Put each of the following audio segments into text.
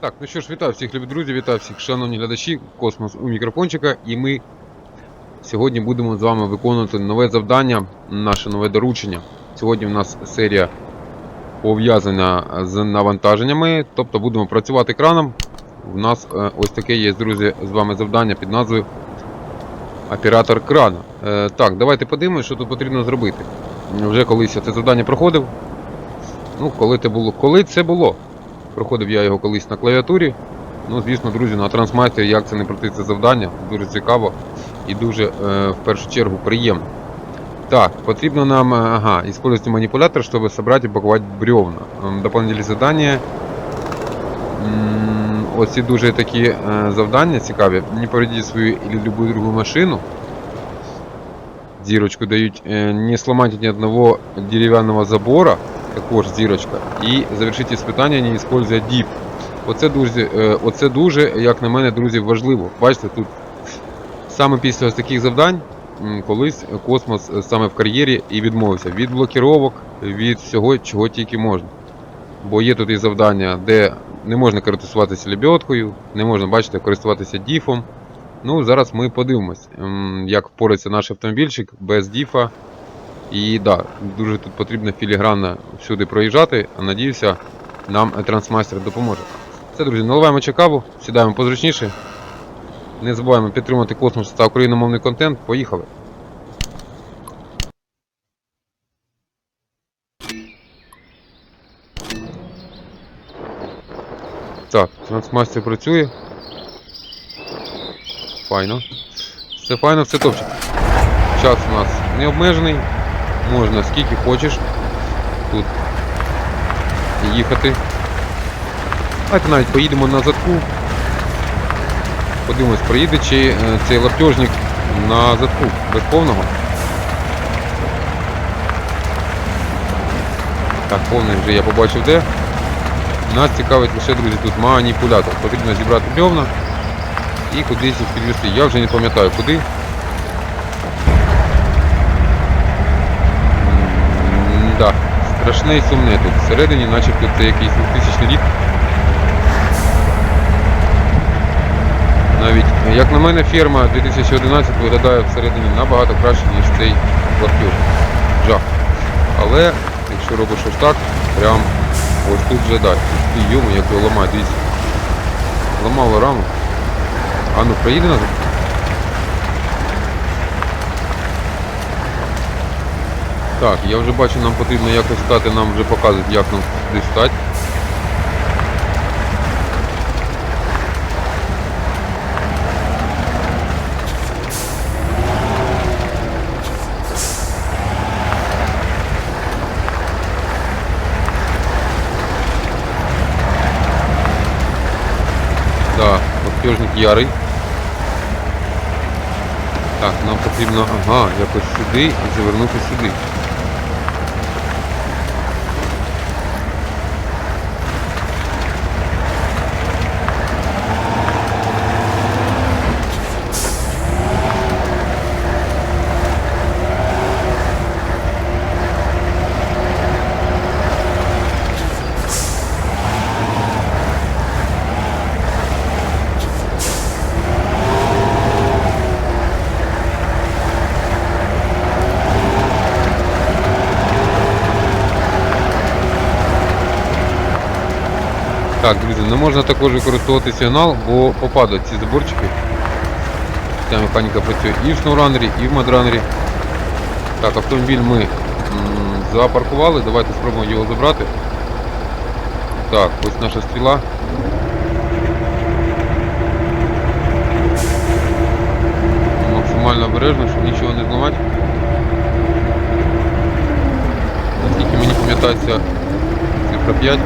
Так, ну що ж, вітаю всіх любі друзі, вітаю всіх шановні глядачі, космос у мікрофончика, і ми сьогодні будемо з вами виконувати нове завдання, наше нове доручення. Сьогодні в нас серія пов'язана з навантаженнями, тобто будемо працювати краном. У нас е, ось таке є, друзі, з вами завдання під назвою Оператор крана. Е, так, давайте подивимося, що тут потрібно зробити. Вже колись я це завдання проходив. Ну, коли це було? Коли це було? Проходив я його колись на клавіатурі. Ну, звісно, друзі, на трансмастері, як це не пройти це завдання, дуже цікаво і дуже е, в першу чергу приємно. Так, потрібно нам, е, ага, использовать манипулятор, чтобы собрать и упаковать бревна. Ем, Дополнительные задания. Оці дуже такі е, завдання цікаві. Не повредіть свою или любую другую машину. Зірочку дають. Е, Не сломайте ни одного дерев'яного забора. Також зірочка. І завершити испытання, не используя діп. Оце дуже, е, оце дуже, як на мене, друзі, важливо. Бачите, тут саме після таких завдань колись космос е, саме в кар'єрі і відмовився від блокіровок, від всього, чого тільки можна. Бо є тут і завдання, де не можна користуватися лебедкою, не можна, бачите, користуватися діфом. Ну, зараз ми подивимось, як впорається наш автомобільчик без діфа. І да, дуже тут потрібно філігранно всюди проїжджати. а Надіюся, нам трансмастер допоможе. Це, друзі, наливаємо чекаву, сідаємо позручніше. Не забуваємо підтримувати космос та україномовний контент. Поїхали! Так, трансмастер працює. Файно. Все файно, все топчик. Час у нас не обмежений. Можна скільки хочеш тут їхати. Давайте навіть поїдемо на задку. Подивимось, проїде чи е, цей лаптежник на задку без повного. Так, повний вже я побачив де. Нас цікавить лише, друзі, тут маніпулятор. Потрібно зібрати бревна і кудись їх підвести. Я вже не пам'ятаю куди. Да, страшне і сумне тут. Всередині, начебто це якийсь 2000 рік. Навіть, як на мене, ферма 2011 виглядає всередині набагато краще, ніж цей лаптюр. Жах. Але, якщо робиш ось так, прям ось тут вже. Ти йому, як його ламає, дивіться. Ламало раму. А ну, проїде назад. Так, я вже бачу, нам потрібно якось стати, нам вже показують, як нам туди стати. Так, лаптежник ярий. Так, нам потрібно, ага, якось сюди і завернути сюди. Так, друзі, не можна також використовувати сигнал, бо попадуть ці заборчики. Ця механіка працює і в шнуранері, і в мадранері. Так, автомобіль ми запаркували, давайте спробуємо його забрати. Так, ось наша стріла. Максимально обережно, щоб нічого не зламати. Наскільки мені пам'ятається цифра 5.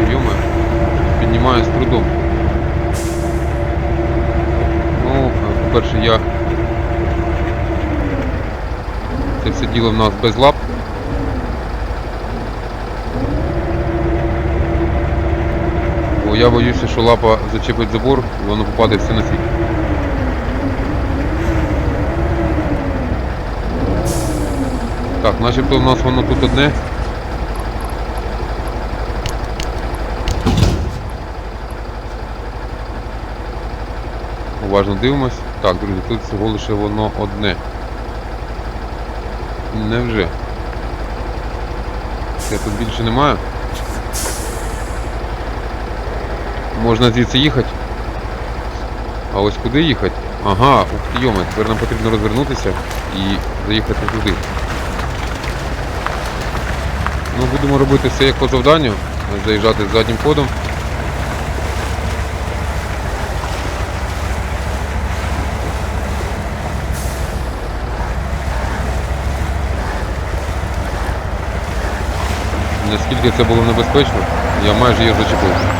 Йома, піднімаю з трудом. Ну, по-перше, я це все діло в нас без лап. Бо я боюся, що лапа зачепить забор і воно попаде все на світ. Так, начебто у нас воно тут одне. Уважно дивимось. Так, друзі, тут всього лише воно одне. Невже? Я тут більше немає. Можна звідси їхати. А ось куди їхати? Ага, ух ти йоме, тепер нам потрібно розвернутися і заїхати туди. Ну, будемо робити все як по завданню. Заїжджати заднім ходом. Наскільки це було небезпечно, я майже її зачепив.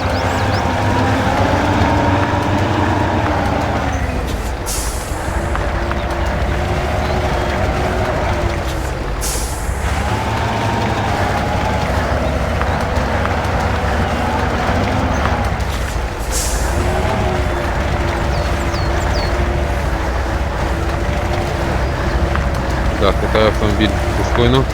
Автомобіль достойно.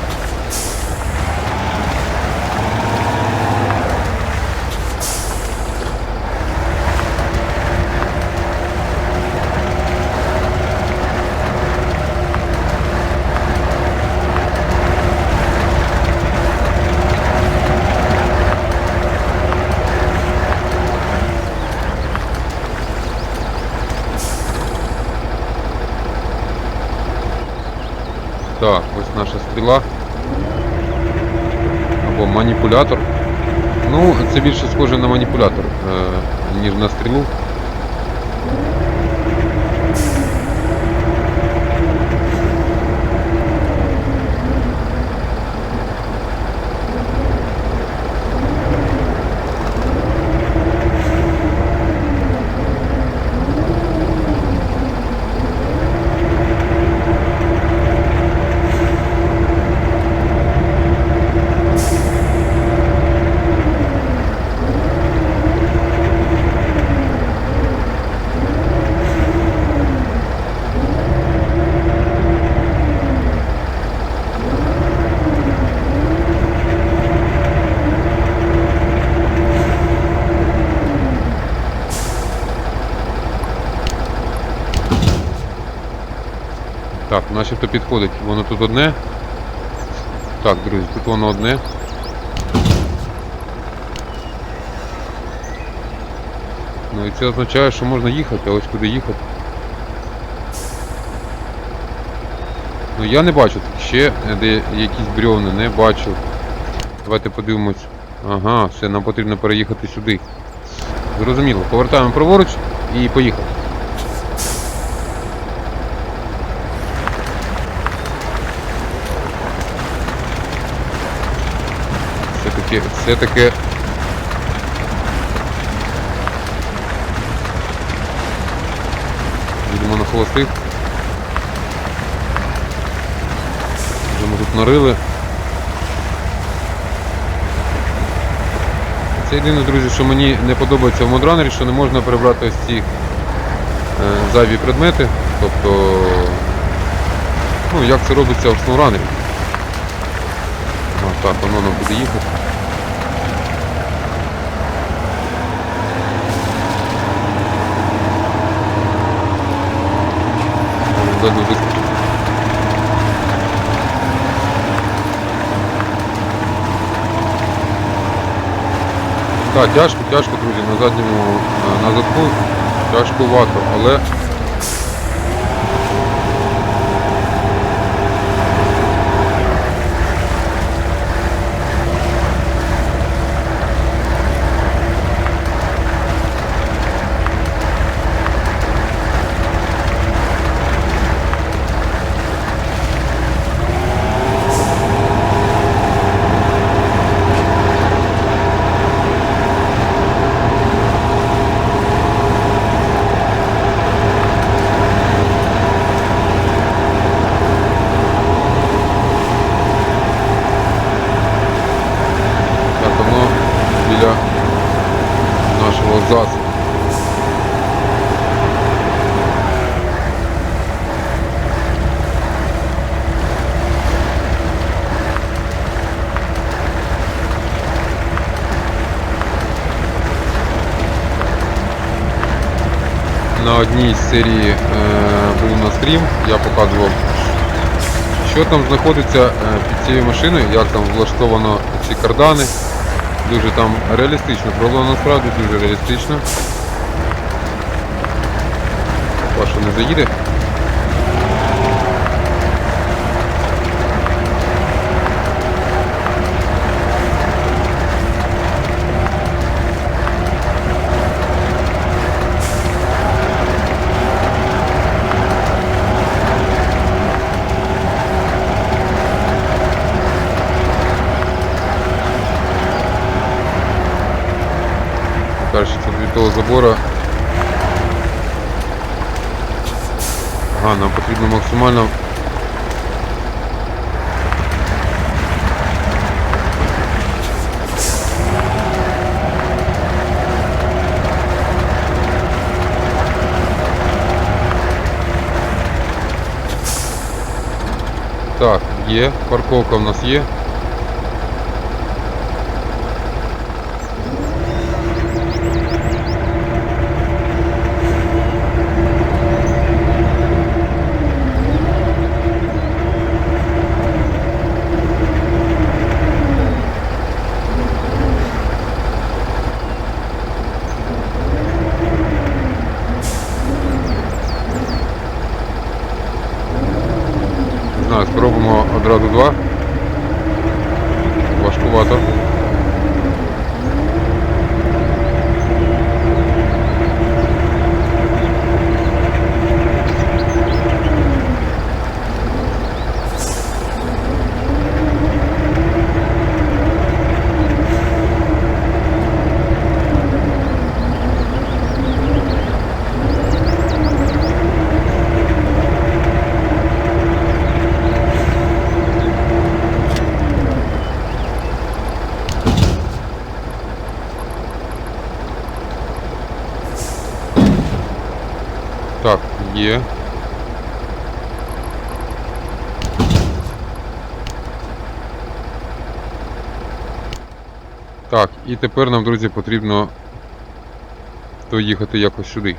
Так, ось наша стріла. Або маніпулятор. Ну, це більше схоже на маніпулятор, е, ніж на стрілу. Так, начебто підходить. Воно тут одне. Так, друзі, тут воно одне. Ну і це означає, що можна їхати, а ось куди їхати. Ну я не бачу ще е, де якісь бревни, не бачу. Давайте подивимось. Ага, все, нам потрібно переїхати сюди. Зрозуміло. Повертаємо праворуч і поїхали. Все-таки, все-таки Їдемо на холостих. Вже ми тут нарили. Це єдине, друзі, що мені не подобається в модранері, що не можна прибрати ось ці е, зайві предмети. Тобто, ну як це робиться в сноуранері. Так, воно нам буде їхати. Ззаду вискочить. Так, тяжко, тяжко, друзі, на задньому на задку тяжкувато, але назад. На одній з серії е, був на стрім, я показував, що там знаходиться е, під цією машиною, як там влаштовано ці кардани. Дуже там реалістично, зроблено насправді дуже реалістично. Паша не заїде. Дальше тут від того забора. Ага, нам потрібно максимально. Так, є, парковка в нас є. Так, є. Так, і тепер нам, друзі, потрібно доїхати якось сюди.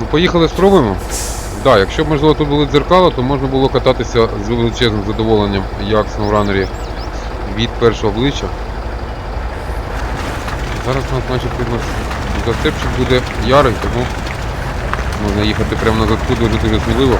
Ну, поїхали, спробуємо. Так, да, якщо б можливо тут були дзеркала, то можна було кататися з величезним задоволенням, як в SnowRunner від першого обличчя. Зараз у нас значить видно, зацепчик буде ярий, тому можна їхати прямо на задку дуже дуже сміливо.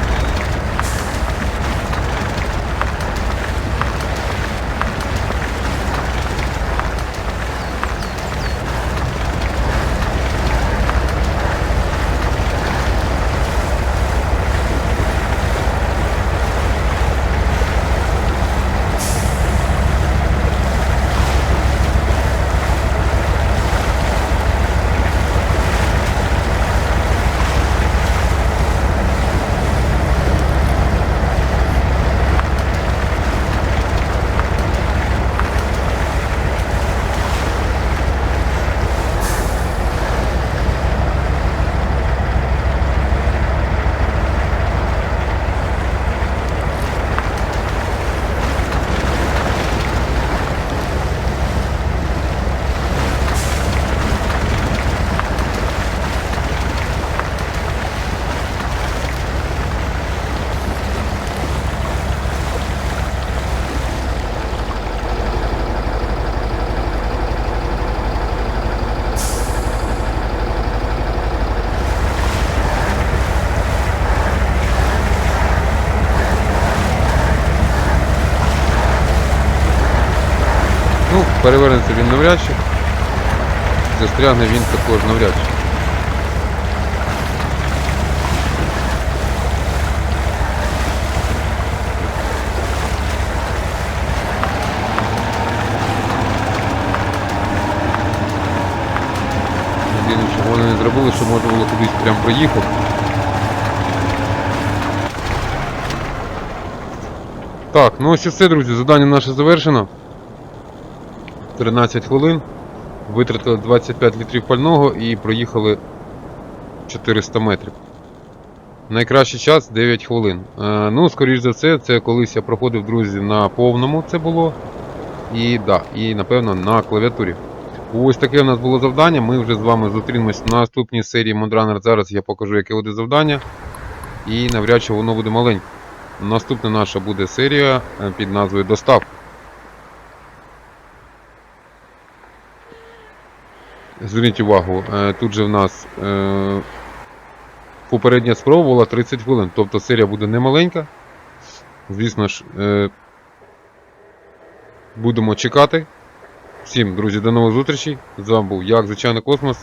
Ну, перевернеться він навряд чи. Застрягне він також навряд чи. Єдине, що вони не зробили, що можна було кудись прям проїхати. Так, ну ось і все, друзі, завдання наше завершено. 13 хвилин. Витратили 25 літрів пального і проїхали 400 метрів. Найкращий час 9 хвилин. Е, ну, скоріш за все, це колись я проходив, друзі, на повному це було. І да, і напевно на клавіатурі. Ось таке у нас було завдання. Ми вже з вами зустрінемось на наступній серії Модранер. Зараз я покажу, яке буде завдання. І навряд чи воно буде маленьке. Наступна наша буде серія е, під назвою Достав. Зверніть увагу, е, тут же в нас е, попередня спроба була 30 хвилин, тобто серія буде не маленька. Звісно ж, е, будемо чекати. Всім, друзі, до нових зустрічей. З вами був Як Звичайний Космос.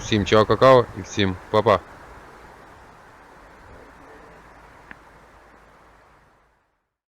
Всім чао какао і всім па-па.